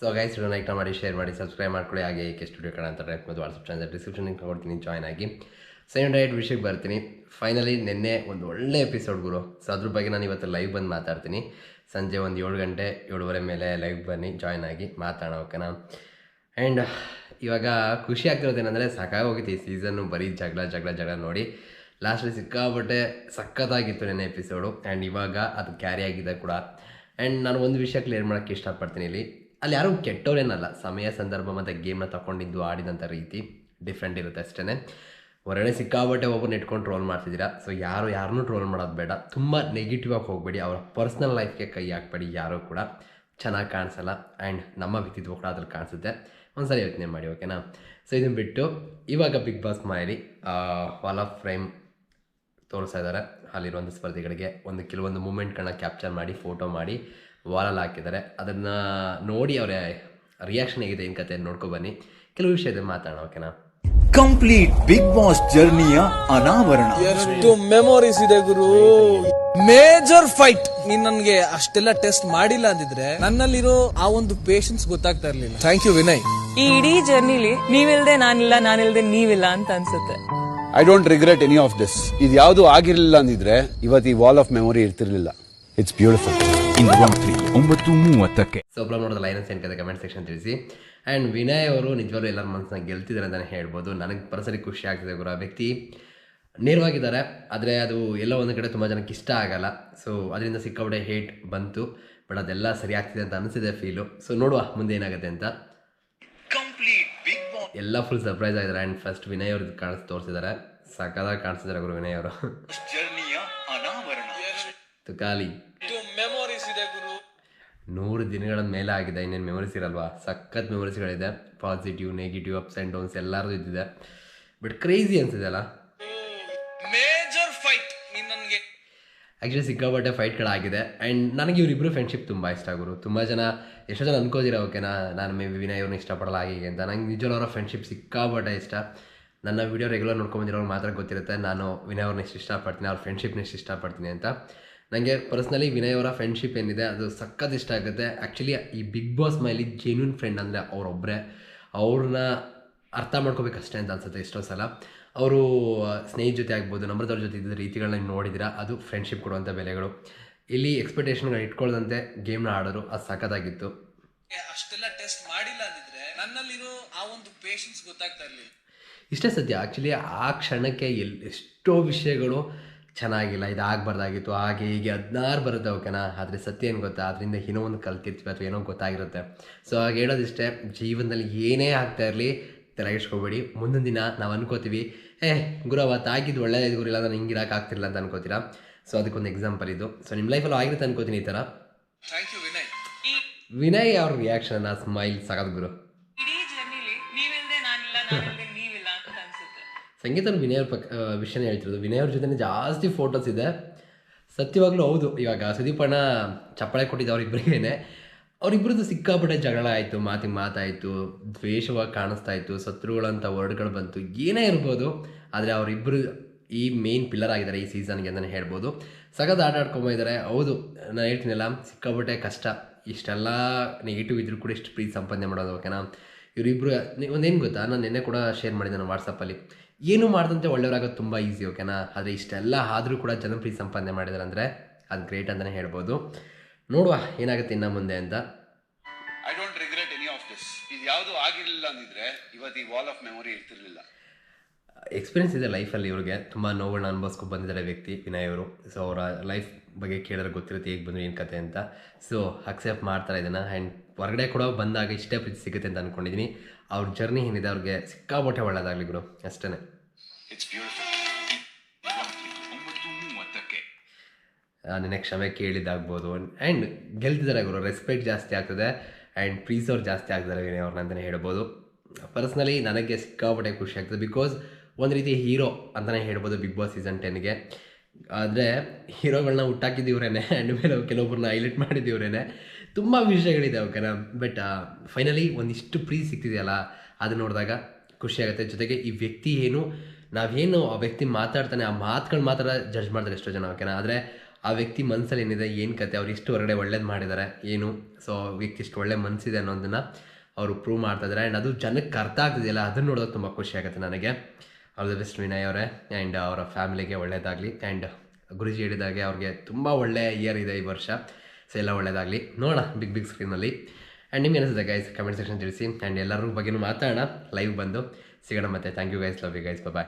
So guys video like ಮಾಡಿ share ಮಾಡಿ subscribe ಮಾಡ್ಕೊಳ್ಳಿ ಹಾಗೆ ಏಕೆ ಸ್ಟುಡಿಯೋ ಕಡೆ ಅಂತ ಟೈಪ್ ಮತ್ತು ವಾಟ್ಸಪ್ ಚಾನಲ್ ಡಿಸ್ಕ್ರಿಪ್ಷನ್ ಕೊಡ್ತೀನಿ ಜಾಯ್ನ್ ಆಗಿ. ಸೆಕೆಂಡ್ ರೈಟ್ ವಿಷಯಕ್ಕೆ ಬರ್ತೀನಿ. ಫೈನಲಿ ನಿನ್ನೆ ಒಂದು ಒಳ್ಳೆ ಎಪಿಸೋಡ್ ಗುರು. ಸೊ ಅದ್ರ ಬಗ್ಗೆ ನಾನು ಇವತ್ತು ಲೈವ್ ಬಂದು ಮಾತಾಡ್ತೀನಿ. ಸಂಜೆ ಒಂದು ಏಳು ಗಂಟೆ, ಏಳುವರೆ ಮೇಲೆ ಲೈವ್ ಬನ್ನಿ ಜಾಯ್ನ್ ಆಗಿ ಮಾತಾಡೋ ಓಕೆನಾ ಆ್ಯಂಡ್ ಇವಾಗ ಖುಷಿ ಆಗ್ತಿರೋದೇನೆಂದರೆ ಸಾಕಾಗೋಗಿತ್ತು ಈ ಸೀಸನ್ನು ಬರೀ ಜಗಳ ಜಗಳ ಜಗಳ ನೋಡಿ. ಲಾಸ್ಟಲ್ಲಿ ಸಿಕ್ಕಾಪಟ್ಟೆ ಸಖತ್ತಾಗಿತ್ತು ನೆನ್ನೆ ಎಪಿಸೋಡು ಆ್ಯಂಡ್ ಇವಾಗ ಅದು ಕ್ಯಾರಿ ಆಗಿದೆ ಕೂಡ. ಆ್ಯಂಡ್ ನಾನು ಒಂದು ವಿಷಯ ಕ್ಲಿಯರ್ ಮಾಡೋಕ್ಕೆ ಇಷ್ಟಪಡ್ತೀನಿ ಇಲ್ಲಿ. ಅಲ್ಲಿ ಯಾರೂ ಕೆಟ್ಟವರೇನಲ್ಲ. ಸಮಯ, ಸಂದರ್ಭ ಮತ್ತು ಗೇಮ್ನ ತಗೊಂಡಿದ್ದು ಆಡಿದಂಥ ರೀತಿ ಡಿಫ್ರೆಂಟ್ ಇರುತ್ತೆ ಅಷ್ಟೇ ಹೊರಗಡೆ ಸಿಕ್ಕಾಬಟ್ಟೆ ಒಬ್ಬರು ಇಟ್ಕೊಂಡು ಟ್ರೋಲ್ ಮಾಡ್ತಿದ್ದೀರಾ? ಸೊ ಯಾರು ಯಾರನ್ನೂ ಟ್ರೋಲ್ ಮಾಡೋದು ಬೇಡ. ತುಂಬ ನೆಗೆಟಿವ್ ಆಗಿ ಹೋಗಬೇಡಿ. ಅವರ ಪರ್ಸ್ನಲ್ ಲೈಫ್ಗೆ ಕೈ ಹಾಕ್ಬೇಡಿ ಯಾರೂ ಕೂಡ. ಚೆನ್ನಾಗಿ ಕಾಣಿಸಲ್ಲ. ಆ್ಯಂಡ್ ನಮ್ಮ ವ್ಯಕ್ತಿತ್ವ ಕೂಡ ಅದ್ರಲ್ಲಿ ಕಾಣಿಸುತ್ತೆ. ಒಂದ್ಸರಿ ಯೋಚನೆ ಮಾಡಿ ಓಕೆನಾ ಸೊ ಇದನ್ನು ಬಿಟ್ಟು ಇವಾಗ ಬಿಗ್ ಬಾಸ್ ಮಾಡಿ ವಾಲ್ ಆಫ್ ಫ್ರೇಮ್ ತೋರಿಸ್ತಾ ಇದ್ದಾರೆ ಅಲ್ಲಿರುವಂಥ ಸ್ಪರ್ಧಿಗಳಿಗೆ ಒಂದು, ಕೆಲವೊಂದು ಮೂಮೆಂಟ್ಗಳನ್ನ ಕ್ಯಾಪ್ಚರ್ ಮಾಡಿ ಫೋಟೋ ಮಾಡಿ. ವಾಲಲ್ಲಿ ಹಾಕಿದ್ದಾರೆ. ಅದನ್ನು ನೋಡಿ ಅವರ ರಿಯಾಕ್ಷನ್ ಹೇಗಿದೆ ಏನು ಕತೆ ನೋಡ್ಕೊ ಬನ್ನಿ. ಕೆಲವು ವಿಷಯದ ಮಾತಾಡೋಣ ಓಕೆನಾ ಕಂಪ್ಲೀಟ್ ಬಿಗ್ ಬಾಸ್ ಜರ್ನಿಯ ಅನಾವರಣ. ಎಷ್ಟು ಮೆಮೊರೀಸ್ ಇದೆ ಗುರು. ಮೇಜರ್ ಫೈಟ್ ನೀನ್ ನನ್ಗೆ ಅಷ್ಟೆಲ್ಲ ಟೆಸ್ಟ್ ಮಾಡಿಲ್ಲ ಅಂದಿದ್ರೆ ನನ್ನಲ್ಲಿರೋ ಆ ಒಂದು ಪೇಷನ್ಸ್ ಗೊತ್ತಾಗ್ತಾ ಇರ್ಲಿಲ್ಲ. ಥ್ಯಾಂಕ್ ಯು ವಿನಯ್ ಈ ಇಡೀ ಜರ್ನಿಲಿ ನೀವಿಲ್ದೆ ನಾನಿಲ್ಲ ನಾನಿಲ್ದೆ ನೀವಿಲ್ಲ ಅಂತ ಅನ್ಸುತ್ತೆ. I don't regret any of this ಇದು ಯಾವುದು ಆಗಿರಲಿಲ್ಲ ಅಂದಿದ್ರೆ ಇವತ್ತು ಈ ವಾಲ್ ಆಫ್ ಮೆಮೊರಿ ಇರ್ತಿರ್ಲಿಲ್ಲ. ಇಟ್ಸ್ ಬ್ಯೂಟಿಫುಲ್ ಇಂದು ರಾತ್ರಿ ಒಂಬತ್ತು ಮೂವತ್ತಕ್ಕೆ. ಸೊ ಒಬ್ಬರು ನೋಡಿದ ಲೈನ್ ಏನು ಕತೆ ಕಮೆಂಟ್ ಸೆಕ್ಷನ್ ತಿಳಿಸಿ. ಆ್ಯಂಡ್ ವಿನಯ್ ಅವರು ನಿಜವಾಗ್ಲೂ ಎಲ್ಲರ ಮನಸ್ಸನ್ನ ಗೆಲ್ತಿದ್ದಾರೆ ಅಂತಲೇ ಹೇಳ್ಬೋದು. ನನಗೆ ಪರ್ಸರಿ ಖುಷಿ ಆಗ್ತಿದೆ ಗುರು ಆ ವ್ಯಕ್ತಿ ನೇರವಾಗಿದ್ದಾರೆ ಆದರೆ ಅದು ಎಲ್ಲ ಒಂದು ಕಡೆ ತುಂಬ ಜನಕ್ಕೆ ಇಷ್ಟ ಆಗಲ್ಲ. ಸೊ ಅದರಿಂದ ಸಿಕ್ಕಾಪಟ್ಟೆ ಹೇಟ್ ಬಂತು ಬಟ್ ಅದೆಲ್ಲ ಸರಿ ಆಗ್ತಿದೆ ಅಂತ ಅನಿಸಿದೆ ಫೀಲು ಸೊ ನೋಡುವ ಮುಂದೆ ಏನಾಗುತ್ತೆ ಅಂತ. ಕಂಪ್ಲೀಟ್ ಬಿಗ್ ಬಾಸ್ ಎಲ್ಲ ಫುಲ್ ಸರ್ಪ್ರೈಸ್ ಆಗಿದ್ದಾರೆ. ಆ್ಯಂಡ್ ಫಸ್ಟ್ ವಿನಯ್ ಅವ್ರದ್ದು ಕಾಣಿಸ್ ತೋರಿಸಿದ್ದಾರೆ. ಸಖತ್ತಾಗಿ ಕಾಣಿಸ್ತಿದ್ದಾರೆ ಗುರು ವಿನಯ್ ಅವರು. ಜರ್ನಿಯ ಅನಾವರಣ ತುಕಾಲಿ ಮೆಮೊರೀಸ್ ಇದೆ ಗುರು ನೂರು ದಿನಗಳ ಮೇಲೆ ಆಗಿದೆ ಇನ್ನೇನು ಮೆಮೊರೀಸ್ ಇರಲ್ವಾ? ಸಖತ್ ಮೆಮೊರೀಸ್ಗಳಿದೆ positive negative ups and downs ಎಲ್ಲರದು ಇದ್ದಿದೆ. ಬಟ್ ಕ್ರೇಜಿ ಅನ್ಸಿದೆ ಅಲ್ಲ? ಮೇಜರ್ ಫೈಟ್ ನನಗೆ ನನ್ಗೆ. ಆ್ಯಕ್ಚುಲಿ ಸಿಕ್ಕಾಪಟ್ಟೆ ಫೈಟ್ಗಳಾಗಿದೆ ಆ್ಯಂಡ್ ನನಗೆ ಇವರಿಬ್ಬರು ಫ್ರೆಂಡ್ಶಿಪ್ ತುಂಬ ಇಷ್ಟ ಆಗೋರು ತುಂಬ ಜನ ಎಷ್ಟೋ ಜನ ಅನ್ಕೋದಿರ ಓಕೆನಾ ನಾನು ಮೇ ಬಿ ವಿನಯ್ ಅವ್ರನ್ನ ಇಷ್ಟಪಡಲ್ಲ ಹಾಗೆ ಅಂತ. ನಂಗೆ ನಿಜವಾಗ್ಲೂ ಅವರ ಫ್ರೆಂಡ್ಶಿಪ್ ಸಿಕ್ಕಾಪಟ್ಟೆ ಇಷ್ಟ. ನನ್ನ ವಿಡಿಯೋ ರೆಗ್ಯುಲರ್ ನೋಡ್ಕೊಂಬಂದಿರೋರು ಮಾತ್ರ ಗೊತ್ತಿರುತ್ತೆ. ನಾನು ವಿನಯ್ ಅವ್ರನ್ನ ಇಷ್ಟು ಇಷ್ಟಪಡ್ತೀನಿ ಅವ್ರ ಫ್ರೆಂಡ್ಶಿಪ್ನ ಇಷ್ಟು ಇಷ್ಟಪಡ್ತೀನಿ ಅಂತ. ನನಗೆ ಪರ್ಸ್ನಲಿ ವಿನಯ್ ಅವರ ಫ್ರೆಂಡ್ಶಿಪ್ ಏನಿದೆ ಅದು ಸಖತ್ ಇಷ್ಟ ಆಗುತ್ತೆ. ಆ್ಯಕ್ಚುಲಿ ಈ ಬಿಗ್ ಬಾಸ್ ಮೈಲಿ ಜೆನ್ಯೂನ್ ಫ್ರೆಂಡ್ ಅಂದರೆ ಅವರೊಬ್ಬರೇ ಅವ್ರನ್ನ ಅರ್ಥ ಮಾಡ್ಕೋಬೇಕಷ್ಟೇ ಅಂತ ಅನ್ಸುತ್ತೆ ಎಷ್ಟೋ ಸಲ. ಅವರು ಸ್ನೇಹಿತ ಜೊತೆ ಆಗ್ಬೋದು ನಮ್ರದವ್ರ ಜೊತೆ ಇದ್ದ ರೀತಿಗಳನ್ನ ನೋಡಿದ್ರೆ ನೋಡಿದ್ದೀರಾ ಅದು ಫ್ರೆಂಡ್ಶಿಪ್ ಕೊಡುವಂಥ ಬೆಲೆಗಳು. ಇಲ್ಲಿ ಎಕ್ಸ್ಪೆಕ್ಟೇಷನ್ಗಳು ಇಟ್ಕೊಳ್ದಂತೆ ಗೇಮ್ನ ಆಡೋರು ಅದು ಸಖತ್ತಾಗಿತ್ತು. ಅಷ್ಟೆಲ್ಲ ಟೆಸ್ಟ್ ಮಾಡಿಲ್ಲ ಅಂದಿದ್ರೆ ನನ್ನಲ್ಲಿರೋ ಆ ಒಂದು ಪೇಷನ್ಸ್ ಗೊತ್ತಾಗ್ತಾ ಇರಲಿಲ್ಲ. ಇಷ್ಟೇ ಸತ್ಯ ಆ್ಯಕ್ಚುಲಿ ಆ ಕ್ಷಣಕ್ಕೆ ಎಲ್ ಎಷ್ಟೋ ವಿಷಯಗಳು ಚೆನ್ನಾಗಿಲ್ಲ ಇದು ಆಗಬಾರ್ದಾಗಿತ್ತು ಹಾಗೆ ಹೀಗೆ ಹದಿನಾರು ಬರುತ್ತೆ ಓಕೆನಾ? ಆದರೆ ಸತ್ಯ ಏನು ಗೊತ್ತಾ? ಅದರಿಂದ ಏನೋ ಒಂದು ಕಲ್ತಿರ್ತೀವಿ ಅಥವಾ ಏನೋ ಗೊತ್ತಾಗಿರುತ್ತೆ. ಸೊ ಹಾಗೆ ಹೇಳೋದಿಷ್ಟೇ ಜೀವನದಲ್ಲಿ ಏನೇ ಆಗ್ತಾ ಇರಲಿ ತಲೆಗಿಸ್ಕೋಬೇಡಿ ಮುಂದಿನ ದಿನ ನಾವು ಅನ್ಕೋತೀವಿ ಏ ಗುರು ಅವತ್ತು ಆಗಿದ್ದು ಒಳ್ಳೆಯದು ಗುರು ಇಲ್ಲ ನಾನು ಹಿಂಗೆ ಇರೋಕೆ ಆಗ್ತಿರಲಿಲ್ಲ ಅಂತ ಅನ್ಕೋತೀರಾ? ಸೊ ಅದಕ್ಕೊಂದು ಎಕ್ಸಾಂಪಲ್ ಇದು. ಸೊ ನಿಮ್ಮ ಲೈಫಲ್ಲಿ ಆಗಿರುತ್ತೆ ಅನ್ಕೋತೀನಿ ಈ ಥರ ವಿನಯ್ ಅವ್ರ ರಿಯಾಕ್ಷನ್ ಆ ಸ್ಮೈಲ್ ಸಾಕಾದ ಗುರು. ಅನ್ಸುತ್ತೆ ಸಂಗೀತ ವಿನಯ್ ಪಕ್ ವಿಷಯನೇ ಹೇಳ್ತಿರೋದು. ವಿನಯ್ ಜೊತೆ ಜಾಸ್ತಿ ಫೋಟೋಸ್ ಇದೆ. ಸತ್ಯವಾಗ್ಲೂ ಹೌದು, ಇವಾಗ ಸುದೀಪ್ ಅಣ್ಣ ಚಪ್ಪಾಳೆ ಕೊಟ್ಟಿದ್ದ ಅವ್ರಿಬ್ರಿಗೇನೆ. ಅವರಿಬ್ಬರದ್ದು ಸಿಕ್ಕಾಪಟ್ಟೆ ಜಗಳ ಆಯಿತು, ಮಾತಿಗೆ ಮಾತಾಯಿತು, ದ್ವೇಷವಾಗಿ ಕಾಣಿಸ್ತಾ ಇತ್ತು ಶತ್ರುಗಳಂಥ ವರ್ಡ್ಗಳು ಬಂತು, ಏನೇ ಇರ್ಬೋದು. ಆದರೆ ಅವರಿಬ್ಬರು ಈ ಮೇನ್ ಪಿಲ್ಲರ್ ಆಗಿದ್ದಾರೆ ಈ ಸೀಸನ್ಗೆ ಅಂತಲೇ ಹೇಳ್ಬೋದು. ಸಖತ್ ಆಟ ಇದ್ದಾರೆ ಹೌದು, ನಾನು ಹೇಳ್ತೀನಲ್ಲ, ಸಿಕ್ಕಾಪಟ್ಟೆ ಕಷ್ಟ. ಇಷ್ಟೆಲ್ಲ ನೆಗೆಟಿವ್ ಇದ್ರೂ ಕೂಡ ಇಷ್ಟು ಪ್ರೀತಿ ಸಂಪಾದನೆ ಮಾಡೋದು ಓಕೆನಾ ಇವರಿಬ್ಬರು ಒಂದೇನು ಗೊತ್ತಾ? ನಾನು ನಿನ್ನೆ ಕೂಡ ಶೇರ್ ಮಾಡಿದ್ದೆ ನಾನು ವಾಟ್ಸಪ್ಪಲ್ಲಿ ಏನು ಮಾಡ್ದಂತೆ ಒಳ್ಳೆಯವರಾಗೋದು ತುಂಬ ಈಸಿ ಓಕೆನಾ ಆದರೆ ಇಷ್ಟೆಲ್ಲ ಆದರೂ ಕೂಡ ಜನಪ್ರಿಯ ಸಂಪಾದನೆ ಮಾಡಿದ್ದಾರೆ ಅಂದರೆ ಅದು ಗ್ರೇಟ್ ಅಂತಲೇ ಹೇಳ್ಬೋದು. ನೋಡುವ ಏನಾಗುತ್ತೆ ಇನ್ನು ಮುಂದೆ ಅಂತ. I don't regret any of this ಇದು ಯಾವುದು ಆಗಿರಲಿಲ್ಲ ಅಂದಿದ್ರೆ ಇವತ್ತು ಈ ವಾಲ್ ಆಫ್ ಮೆಮೊರಿ ಇರ್ತಿರ್ಲಿಲ್ಲ. ಎಕ್ಸ್ಪೀರಿಯನ್ಸ್ ಇದೆ ಲೈಫಲ್ಲಿ ಇವ್ರಿಗೆ. ತುಂಬ ನೋವುಗಳನ್ನ ಅನುಭವಿಸ್ಕೊಂಡು ಬಂದಿದ್ದಾರೆ ವ್ಯಕ್ತಿ ವಿನಯ್ ಅವರು. ಸೊ ಅವರ ಲೈಫ್ ಬಗ್ಗೆ ಕೇಳಿದ್ರೆ ಗೊತ್ತಿರುತ್ತೆ ಹೇಗೆ ಬಂದರು ಏನು ಕತೆ ಅಂತ. ಸೊ ಅಕ್ಸೆಪ್ಟ್ ಮಾಡ್ತಾರೆ ಇದನ್ನು ಆ್ಯಂಡ್ ಹೊರಗಡೆ ಕೂಡ ಬಂದಾಗ ಇಷ್ಟೇ ಪ್ರೀತಿ ಸಿಗುತ್ತೆ ಅಂತ ಅಂದ್ಕೊಂಡಿದ್ದೀನಿ ಅವ್ರ ಜರ್ನಿ ಏನಿದೆ ಅವ್ರಿಗೆ ಸಿಕ್ಕಾಪಟ್ಟೆ ಒಳ್ಳೇದಾಗಲಿ ಗುರು ಅಷ್ಟೇ ನಿನ್ನೆ ಕ್ಷಮೆ ಕೇಳಿದ್ದಾಗ್ಬೋದು. ಆ್ಯಂಡ್ ಗೆಲ್ತಿದ್ದಾರೆ ಗುರು ರೆಸ್ಪೆಕ್ಟ್ ಜಾಸ್ತಿ ಆಗ್ತದೆ. ಆ್ಯಂಡ್ ಪ್ರೀಸ್ ಅವ್ರು ಜಾಸ್ತಿ ಆಗ್ತಾರೆ ಅವ್ರನ್ನ ಅಂತಲೇ ಹೇಳ್ಬೋದು. ಪರ್ಸ್ನಲಿ ನನಗೆ ಸಿಕ್ಕಾಪಟ್ಟೆ ಖುಷಿ ಆಗ್ತದೆ ಬಿಕಾಸ್ ಒಂದು ರೀತಿ ಹೀರೋ ಅಂತಲೇ ಹೇಳ್ಬೋದು ಬಿಗ್ ಬಾಸ್ ಸೀಸನ್ ಟೆನ್ಗೆ ಆದರೆ ಹೀರೋಗಳನ್ನ ಹುಟ್ಟಾಕಿದ್ದೀವ್ರೇನೆ ಆ್ಯಂಡ್ ಮೇಲೆ ಕೆಲವೊಬ್ಬರನ್ನ ಹೈಲೈಟ್ ಮಾಡಿದ್ದೀವ್ರೇನೆ. ತುಂಬ ವಿಷಯಗಳಿದೆ ಓಕೆನಾ ಬಟ್ ಫೈನಲಿ ಒಂದಿಷ್ಟು ಪ್ರೀಸ್ ಸಿಕ್ತಿದೆಯಲ್ಲ ಅದು ನೋಡಿದಾಗ ಖುಷಿಯಾಗುತ್ತೆ ಜೊತೆಗೆ ಈ ವ್ಯಕ್ತಿ ಏನು ನಾವೇನು ಆ ವ್ಯಕ್ತಿ ಮಾತಾಡ್ತಾನೆ, ಆ ಮಾತುಗಳು ಮಾತ್ರ ಜಡ್ಜ್ ಮಾಡ್ತಾರೆ ಎಷ್ಟೋ ಜನ ಓಕೆನಾ ಆದರೆ ಆ ವ್ಯಕ್ತಿ ಮನಸ್ಸಲ್ಲಿ ಏನಿದೆ, ಏನು ಕತೆ, ಅವ್ರು ಇಷ್ಟು ಹೊರಗಡೆ ಒಳ್ಳೇದು ಮಾಡಿದ್ದಾರೆ ಏನು? ಸೊ ವ್ಯಕ್ತಿ ಇಷ್ಟು ಒಳ್ಳೆ ಮನಸ್ಸಿದೆ ಅನ್ನೋದನ್ನು ಅವರು ಪ್ರೂವ್ ಮಾಡ್ತಾ ಇದ್ದಾರೆ ಆ್ಯಂಡ್ ಅದು ಜನಕ್ಕೆ ಅರ್ಥ ಆಗ್ತಿದೆಯಲ್ಲ, ಅದನ್ನು ನೋಡೋದು ತುಂಬ ಖುಷಿ ಆಗುತ್ತೆ ನನಗೆ. ಆಲ್ ದ ಬೆಸ್ಟ್ ವಿನಯ್ ಅವರೇ. ಆ್ಯಂಡ್ ಅವರ ಫ್ಯಾಮಿಲಿಗೆ ಒಳ್ಳೇದಾಗಲಿ. ಆ್ಯಂಡ್ ಗುರುಜಿ ಹೇಳಿದಾಗೆ ಅವ್ರಿಗೆ ತುಂಬ ಒಳ್ಳೆ ಇಯರ್ ಇದೆ ಈ ವರ್ಷ. ಸೊ ಎಲ್ಲ ಒಳ್ಳೇದಾಗಲಿ. ನೋಡೋಣ ಬಿಗ್ ಬಿಗ್ ಸ್ಕ್ರೀನಲ್ಲಿ ಆ್ಯಂಡ್ ನಿಮ್ಗೆ ಅನಿಸುತ್ತೆ ಗೈಸ್ ಕಮೆಂಟ್ ಸೆಕ್ಷನ್ ತಿಳಿಸಿ. ಆ್ಯಂಡ್ ಎಲ್ಲರ ಬಗ್ಗೆಯೂ ಮಾತಾಡೋಣ. ಲೈವ್ ಬಂದು. ಸಿಗೋಣ ಮತ್ತೆ. Thank you guys love you guys bye